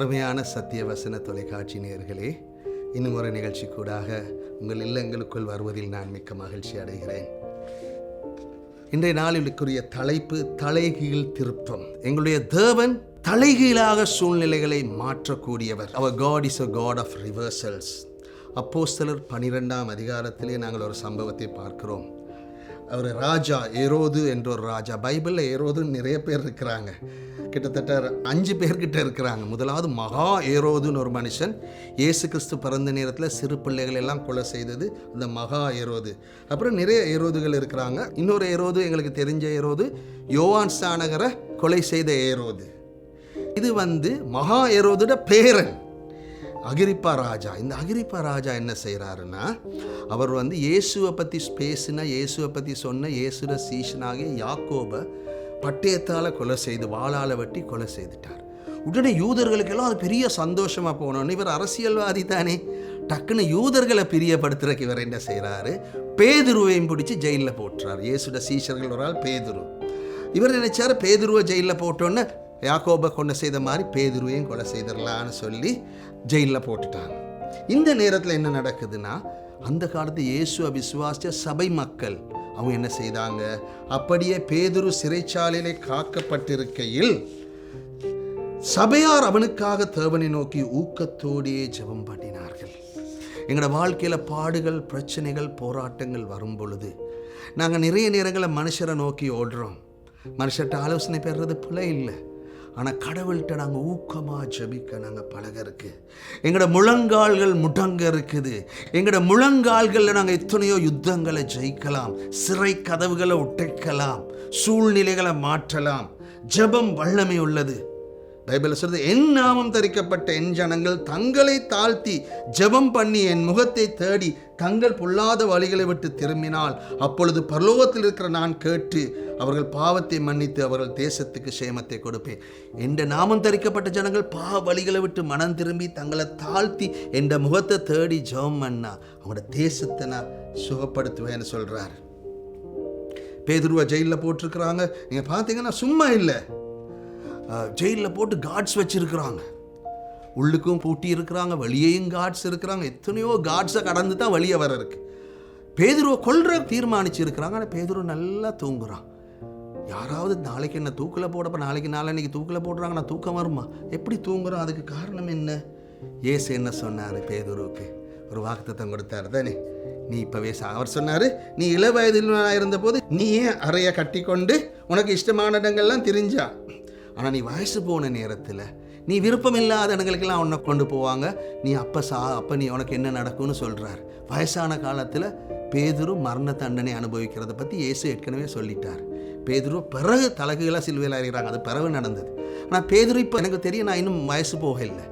அருமையான சத்திய வசன தொலைக்காட்சி நேர்களே இன்னும் ஒரு நிகழ்ச்சி கூடாக உங்கள் இல்லங்களுக்குள் வருவதில் நான் மிக்க மகிழ்ச்சி அடைகிறேன். இன்றைய நாளிலுக்குரிய தலைப்பு தலைகீழ் திருப்பம் எங்களுடைய தேவன் தலைகீழாக சூழ்நிலைகளை மாற்றக்கூடியவர். அவர் God is a God of reversals அப்போஸ்தலர் பனிரெண்டாம் அதிகாரத்திலே நாங்கள் ஒரு சம்பவத்தை பார்க்கிறோம். அவர் ராஜா ஏரோது என்ற ஒரு ராஜா. பைபிளில் ஏரோதுன்னு நிறைய பேர் இருக்கிறாங்க. கிட்டத்தட்ட அஞ்சு பேர்கிட்ட இருக்கிறாங்க. முதலாவது மகா ஏரோதுன்னு ஒரு மனுஷன் இயேசு கிறிஸ்து பிறந்த நேரத்தில் சிறு பிள்ளைகள் எல்லாம் கொலை செய்தது அந்த மகா ஏரோது. அப்புறம் நிறைய ஏரோதுகள் இருக்கிறாங்க. இன்னொரு ஏரோது எங்களுக்கு தெரிஞ்ச ஏரோது யோவான் ஸ்தானகரை கொலை செய்த ஏரோது. இது வந்து மகா ஏரோதோட பேரன். அகிரிப்பா ராஜா. இந்த அகிரிப்பா ராஜா என்ன செய்கிறாருன்னா அவர் வந்து இயேசுவை பற்றி பேசின இயேசுவை பற்றி சொன்ன இயேசுர சீஷனாகிய யாக்கோபை பட்டயத்தால் கொலை செய்து வாளால் வெட்டி கொலை செய்துட்டார். உடனே யூதர்களுக்கெல்லாம் அது பெரிய சந்தோஷமாக போனோன்னு இவர் அரசியல்வாதி தானே. டக்குன்னு யூதர்களை பிரியப்படுத்துறதுக்கு இவர் என்ன செய்கிறாரு பேதுருவையும் பிடிச்சி ஜெயிலில் போட்டுறார். இயேசுட சீஷர்கள் ஒரு ஆள் பேதுரு. இவர் நினைச்சாரு பேதுருவை ஜெயிலில் போட்டோன்னு யாக்கோபை கொலை செய்த மாதிரி பேதுருவையும் கொலை செய்திடலான்னு சொல்லி ஜெயிலில் போட்டுட்டாங்க. இந்த நேரத்தில் என்ன நடக்குதுன்னா அந்த காலத்து இயேசுவை விசுவாசித்த சபை மக்கள் அவங்க என்ன செய்தாங்க? அப்படியே பேதுரு சிறைச்சாலையிலே காக்கப்பட்டிருக்கையில் சபையார் அவனுக்காக தேவனை நோக்கி ஊக்கத்தோடே ஜெபம் பண்ணினார்கள். எங்களோட வாழ்க்கையில் பாடுகள் பிரச்சனைகள் போராட்டங்கள் வரும் பொழுது நாங்கள் நிறைய நேரங்களில் மனுஷரை நோக்கி ஓடுறோம். மனுஷர்கிட்ட ஆலோசனை பெறுறது பிள்ளை இல்லை. ஆனால் கடவுள்கிட்ட நாங்கள் ஊக்கமாக ஜெபிக்க நாங்கள் பழக இருக்கு எங்களோட முழங்கால்கள் முடங்க இருக்குது. எங்களோட முழங்கால்களில் நாங்கள் எத்தனையோ யுத்தங்களை ஜெயிக்கலாம். சிறை கதவுகளை உடைக்கலாம் சூழ்நிலைகளை மாற்றலாம். ஜெபம் வல்லமை உள்ளது. பைபிள் சொல்றது என் நாமம் தரிக்கப்பட்ட என் ஜனங்கள் தங்களை தாழ்த்தி ஜெபம் பண்ணி என் முகத்தை தேடி தங்கள் பொல்லாத வழிகளை விட்டு திரும்பினால். அப்பொழுது பரலோகத்தில் இருக்கிற நான் கேட்டு அவர்கள் பாவத்தை மன்னித்து அவர்கள் தேசத்துக்கு சேமத்தை கொடுப்பேன். என்ற நாமம் தரிக்கப்பட்ட ஜனங்கள் பாவ வழிகளை விட்டு மனம் திரும்பி தங்களை தாழ்த்தி என்ற முகத்தை தேடி ஜெபம் பண்ணா அவங்களோட தேசத்தை நான் சுகப்படுத்துவேன்னு சொல்றார். பேதுருவா ஜெயிலில் போட்டிருக்கிறாங்க. நீங்கள் பார்த்தீங்கன்னா சும்மா இல்லை. ஜெயிலில் போட்டு காட்ஸ் வச்சுருக்குறாங்க. உள்ளுக்கும் பூட்டி இருக்கிறாங்க வெளியேயும் காட்ஸ் இருக்கிறாங்க. எத்தனையோ காட்ஸை கடந்து தான் வெளியே வர இருக்கு. பேதுருவை கொல்ற தீர்மானிச்சிருக்கிறாங்க ஆனால் பேதுரு நல்லா தூங்குறான். யாராவது நாளைக்கு என்ன தூக்கில் போடப்போ நாளைக்கு நாளைக்கு தூக்கில் போடுறாங்க நான் தூக்கம் வருமா? எப்படி தூங்குறோம் அதுக்கு காரணம் என்ன? ஏசு என்ன சொன்னார் பேதுருவுக்கு? ஒரு வாக்குத்தம் கொடுத்தாரு. தானே நீ இப்போவே சா அவர் சொன்னார் நீ இள வயதில் இருந்தபோது நீயே அறையை கட்டி கொண்டு உனக்கு இஷ்டமான இடங்கள்லாம் தெரிஞ்சா? ஆனால் நீ வயசு போன நேரத்தில் நீ விருப்பம் இல்லாத இடங்களுக்கெல்லாம் உன்னை கொண்டு போவாங்க. நீ அப்போ சா அப்போ நீ உனக்கு என்ன நடக்கும்னு சொல்கிறார் வயசான காலத்தில் பேதுரு மரண தண்டனை அனுபவிக்கிறத பற்றி இயேசு ஏற்கனவே சொல்லிட்டார். பேதுரு பிறகு தலகுகளாக சிலுவையில் அறிகிறாங்க அது பிறகு நடந்தது. ஆனால் பேதுரு இப்போ எனக்கு தெரியும் நான் இன்னும் வயசு போகலை.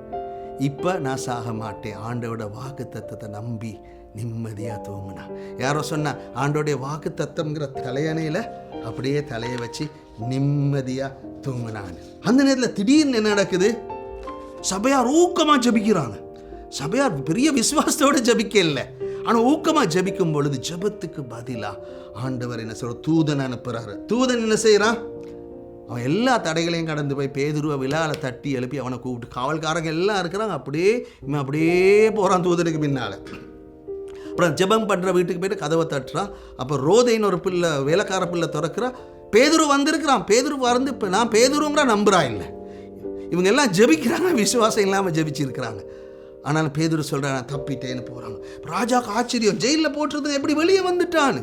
இப்போ நான் சாக மாட்டேன். ஆண்டோட வாக்கு தத்தத்தை நம்பி நிம்மதியாக தூங்குனா. யாரோ சொன்னா ஆண்டோடைய வாக்கு தத்தம்ங்கிற தலையணையில் அப்படியே தலையை வச்சு நிம்மதியாக தூங்குனாங்க. அந்த நேரத்தில் திடீர்னு என்ன நடக்குது? சபையார் ஊக்கமாக ஜபிக்கிறாங்க. சபையார் பெரிய விசுவாசத்தோடு ஜபிக்க இல்லை ஆனால் ஊக்கமாக ஜபிக்கும் பொழுது ஜபத்துக்கு பதிலாக ஆண்டவர் என்ன சொல்ற தூதன் அனுப்புகிறாரு தூதன் என்ன செய்கிறான் அவன் எல்லா தடைகளையும் கடந்து போய் பேதுருவை விழாவில் தட்டி எழுப்பி அவனை கூப்பிட்டு காவல்காரங்க எல்லாம் இருக்கிறாங்க. அப்படியே இவன் அப்படியே போகிறான் தூதனுக்கு பின்னால். அப்புறம் ஜெபம் பண்ணுற வீட்டுக்கு போயிட்டு கதவை தட்டுறான். அப்போ ரோதைன்னு ஒரு பிள்ளை வேலைக்கார பிள்ளை திறக்கிறா. பேதுரு வந்திருக்கிறான். பேதுரு வந்து இப்போ நான் பேதுருங்கிற நம்புறா இல்லை இவங்க எல்லாம் ஜெபிக்கிறாங்க விசுவாசம் இல்லாமல் ஜெபிச்சிருக்கிறாங்க. ஆனால் பேதுரு சொல்கிறேன் நான் தப்பிட்டேன்னு போகிறாங்க ராஜாக்கு ஆச்சரியம். ஜெயிலில் போட்டுறது எப்படி வெளியே வந்துட்டான்னு.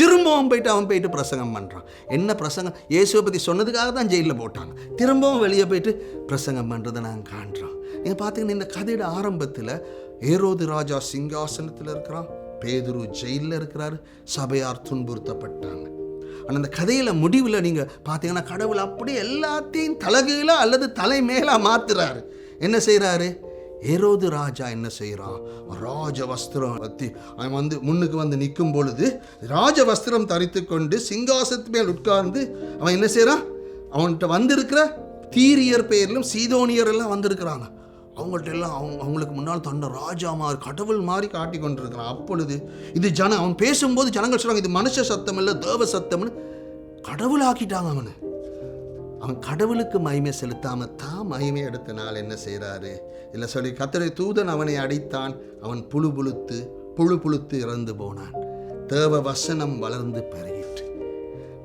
திரும்பவும் போயிட்டு அவன் போயிட்டு பிரசங்கம் பண்ணுறான் என்ன பிரசங்கம்? இயேசுவை பற்றி சொன்னதுக்காக தான் ஜெயிலில் போட்டாங்க. திரும்பவும் வெளியே போயிட்டு பிரசங்கம் பண்ணுறதை நாங்கள் காண்றோம் நீங்கள் பார்த்தீங்கன்னா இந்த கதையோட ஆரம்பத்தில் ஏரோது ராஜா சிங்காசனத்தில் இருக்கிறான். பேதுரு ஜெயிலில் இருக்கிறாரு. சபையார் துன்புறுத்தப்பட்டாங்க. ஆனால் அந்த கதையில் முடிவில் நீங்கள் பார்த்தீங்கன்னா கடவுள் அப்படியே எல்லாத்தையும் தலகீழாக அல்லது தலை மேலாக மாத்துறாரு. என்ன செய்கிறாரு ஏரோது ராஜா என்ன செய்கிறான் ராஜ வஸ்திரம் பற்றி அவன் வந்து முன்னுக்கு வந்து நிற்கும் பொழுது ராஜ வஸ்திரம் தரித்து கொண்டு சிங்காசத்து மேல் உட்கார்ந்து அவன் என்ன செய்கிறான் அவன்கிட்ட வந்திருக்கிற தீரியர் பெயரிலும் சீதோனியர் எல்லாம் வந்திருக்கிறாங்க. அவங்கள்ட்ட எல்லாம் அவங்க அவங்களுக்கு முன்னால் தன்னை ராஜா மாதிரி கடவுள் மாதிரி காட்டி கொண்டிருக்கிறான் அப்பொழுது இது ஜன அவன் பேசும்போது ஜனங்கள் சொல்கிறாங்க இது மனுஷ சத்தம் இல்லை தேவ சத்தம்னு. கடவுள் ஆக்கிட்டாங்க அவனை. அவன் கடவுளுக்கு மகிமை செலுத்தாம தான் மகிமை எடுத்தனால் என்ன செய்கிறாரு இல்லை சொல்லி கத்தரை தூதன் அவனை அடித்தான் அவன் புழு புழுத்து புழு புழுத்து இறந்து போனான். தேவ வசனம் வளர்ந்து பெருகிற்று.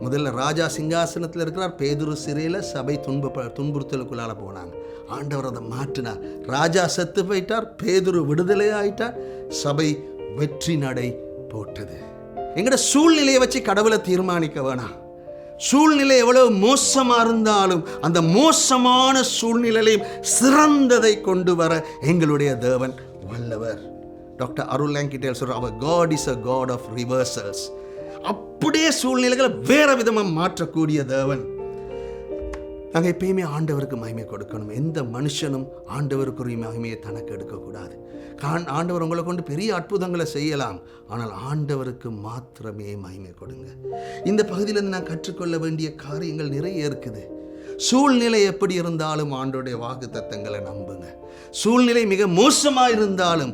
முதல்ல ராஜா சிங்காசனத்தில் இருக்கிறார் பேதுரு சிறையில் சபை துன்ப துன்புறுத்தலுக்குள்ளால போனாங்க. ஆண்டவர் அதை மாற்றினார். ராஜா செத்து போயிட்டார் பேதுரு விடுதலை ஆயிட்டார் சபை வெற்றி நடை போட்டது. எங்கட சூழ்நிலையை வச்சு கடவுளை தீர்மானிக்க வேணாம். சூழ்நிலை எவ்வளவு மோசமா இருந்தாலும் அந்த மோசமான சூழ்நிலையிலையும் சிறந்ததை கொண்டு வர எங்களுடைய தேவன் வல்லவர். டாக்டர் அருள் லேங்கிட்டேல் சொல்ற அவர் God is a God of reversals அப்படியே சூழ்நிலைகளை வேற விதமாக மாற்றக்கூடிய தேவன். நாங்கள் எப்பயுமே ஆண்டவருக்கு மகிமை கொடுக்கணும். எந்த மனுஷனும் ஆண்டவருக்குரிய மகிமையை தனக்கு எடுக்கக்கூடாது. கான் ஆண்டவர் உங்களை கொண்டு பெரிய அற்புதங்களை செய்யலாம். ஆனால் ஆண்டவருக்கு மாத்திரமே மகிமை கொடுங்க. இந்த பகுதியிலேருந்து நான் கற்றுக்கொள்ள வேண்டிய காரியங்கள் நிறைய இருக்குது. சூழ்நிலை எப்படி இருந்தாலும் ஆண்டோடைய வாக்கு தத்தங்களை நம்புங்க. சூழ்நிலை மிக மோசமாக இருந்தாலும்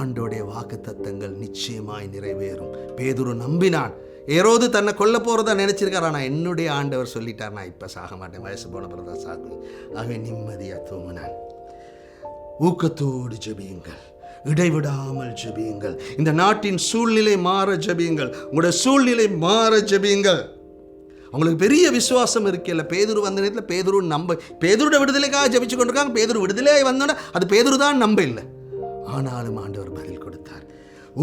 ஆண்டோடைய வாக்கு தத்தங்கள் நிச்சயமாய் நிறைவேறும். பேதுரு நம்பினான் ஏரோது தன்னை கொல்ல போகிறதா நினச்சிருக்கார். ஆனால் என்னுடைய ஆண்டவர் சொல்லிட்டார் நான் இப்போ சாக மாட்டேன். வயசு போன பிறகு தான் சாகுவேன். ஆகவே நிம்மதியாக தூங்கினான். ஊக்கத்தோடு ஜெபியுங்கள். இடைவிடாமல் ஜெபியுங்கள். இந்த நாட்டின் சூழ்நிலை மாற ஜெபியுங்கள். உங்களுடைய சூழ்நிலை மாற ஜெபியுங்கள். அவங்களுக்கு பெரிய விசுவாசம் இருக்குல்ல பேதுரு வந்த நேரத்தில் பேதுரு நம்ப பேதுருட விடுதலைக்காக ஜபிச்சு கொண்டிருக்காங்க. பேதுரு விடுதலை வந்தோன்னே அது பேதுரு தான் நம்ப இல்லை. ஆனாலும் ஆண்டவர் பதில் கொடுத்தார்.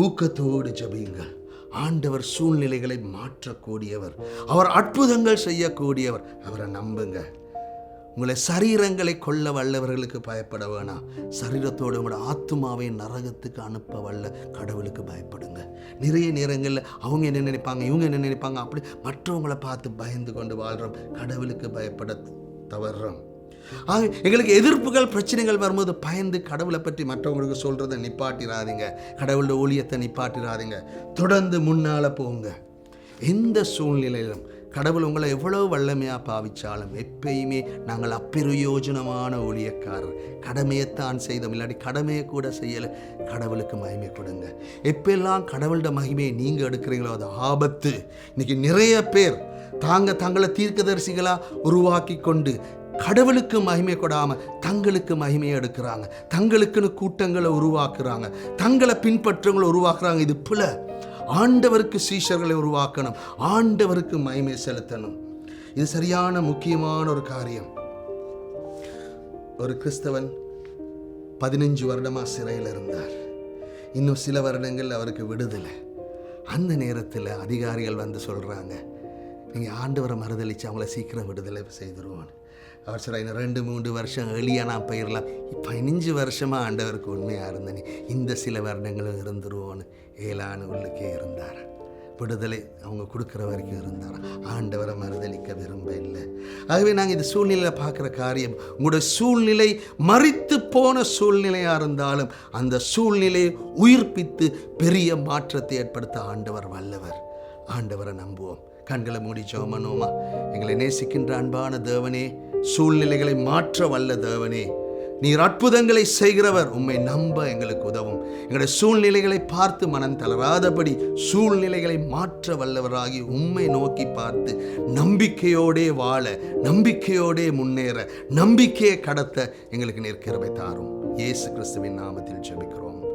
ஊக்கத்தோடு ஜெபியுங்கள். ஆண்டவர் சூழ்நிலைகளை மாற்றக்கூடியவர். அவர் அற்புதங்கள் செய்யக்கூடியவர். அவரை நம்புங்க. உங்களை சரீரங்களை கொல்ல வல்லவர்களுக்கு பயப்பட வேணாம். சரீரத்தோடு உங்களோட ஆத்மாவை நரகத்துக்கு அனுப்ப வல்ல கடவுளுக்கு பயப்படுங்க. நிறைய நேரங்களில் அவங்க என்ன நினைப்பாங்க இவங்க என்ன நினைப்பாங்க அப்படி மற்றவங்களை பார்த்து பயந்து கொண்டு வாழ்கிறோம் கடவுளுக்கு பயப்பட தவறுறோம். ஆக எங்களுக்கு எதிர்ப்புகள் பிரச்சனைகள் வரும்போது பயந்து கடவுளை பற்றி மற்றவங்களுக்கு சொல்கிறத நிப்பாட்டிடாதீங்க கடவுளோட ஊழியத்தை நிப்பாட்டிடாதீங்க தொடர்ந்து முன்னால் போங்க. எந்த சூழ்நிலையிலும் கடவுள் உங்களை எவ்வளோ வல்லமையாக பாவிச்சாலும் எப்பயுமே நாங்கள் அப்பிரயோஜனமான ஊழியக்காரர். கடமையைத்தான் செய்தோம். இல்லாட்டி கடமையை கூட செய்யலை. கடவுளுக்கு மகிமை கொடுங்க. எப்பெல்லாம் கடவுளோட மகிமையை நீங்கள் எடுக்கிறீங்களோ அது ஆபத்து. இன்னைக்கு நிறைய பேர் தாங்க தங்களை தீர்க்கதரிசிகளாக உருவாக்கி கொண்டு கடவுளுக்கு மகிமை கொடாமல் தங்களுக்கு மகிமையை எடுக்கிறாங்க. தங்களுக்குன்னு கூட்டங்களை உருவாக்குறாங்க. தங்களை பின்பற்றவங்களை உருவாக்குறாங்க. இது பிழை ஆண்டவருக்கு சீஷர்களை உருவாக்கணும். ஆண்டவருக்கு மகிமை செலுத்தணும். இது சரியான முக்கியமான ஒரு காரியம். ஒரு கிறிஸ்தவன் பதினஞ்சு வருடமா சிறையில் இருந்தார். இன்னும் சில வருடங்கள் அவருக்கு விடுதலை. அந்த நேரத்தில் அதிகாரிகள் வந்து சொல்கிறாங்க நீங்கள் ஆண்டவரை மறுதளித்து அவங்கள சீக்கிரம் விடுதலை செய்திருவோம் அவர் சொல்கிறார் ரெண்டு மூன்று வருஷம் எளியா நான் போயிடலாம் பதினஞ்சு வருஷமாக ஆண்டவருக்கு உண்மையாக இருந்தனே. இந்த சில வருடங்களும் இருந்துருவோன்னு ஏழாண்டு உள்ளுக்கே இருந்தார்? விடுதலை அவங்க கொடுக்குற வரைக்கும் இருந்தார்? ஆண்டவரை மறுதளிக்க விரும்ப இல்லை ஆகவே நாங்கள் இந்த சூழ்நிலையில் பார்க்குற காரியம் உங்களுடைய சூழ்நிலை மறித்து போன சூழ்நிலையாக இருந்தாலும் அந்த சூழ்நிலையை உயிர்ப்பித்து பெரிய மாற்றத்தை ஏற்படுத்த ஆண்டவர் வல்லவர். ஆண்டவரை நம்புவோம். கண்களை மூடி ஜோமனோமா. எங்களை நேசிக்கின்ற அன்பான தேவனே சூழ்நிலைகளை மாற்ற வல்ல தேவனே. நீர் அற்புதங்களை செய்கிறவர் உம்மை நம்ப எங்களுக்கு உதவும். எங்களுடைய சூழ்நிலைகளை பார்த்து மனம் தளராதபடி சூழ்நிலைகளை மாற்ற வல்லவராகி உம்மை நோக்கி பார்த்து நம்பிக்கையோடே வாழ நம்பிக்கையோடே முன்னேற நம்பிக்கையை கடத்த எங்களுக்கு நீர் தாரும். இயேசு கிறிஸ்துவின் நாமத்தில் ஜெபிக்கிறோம்.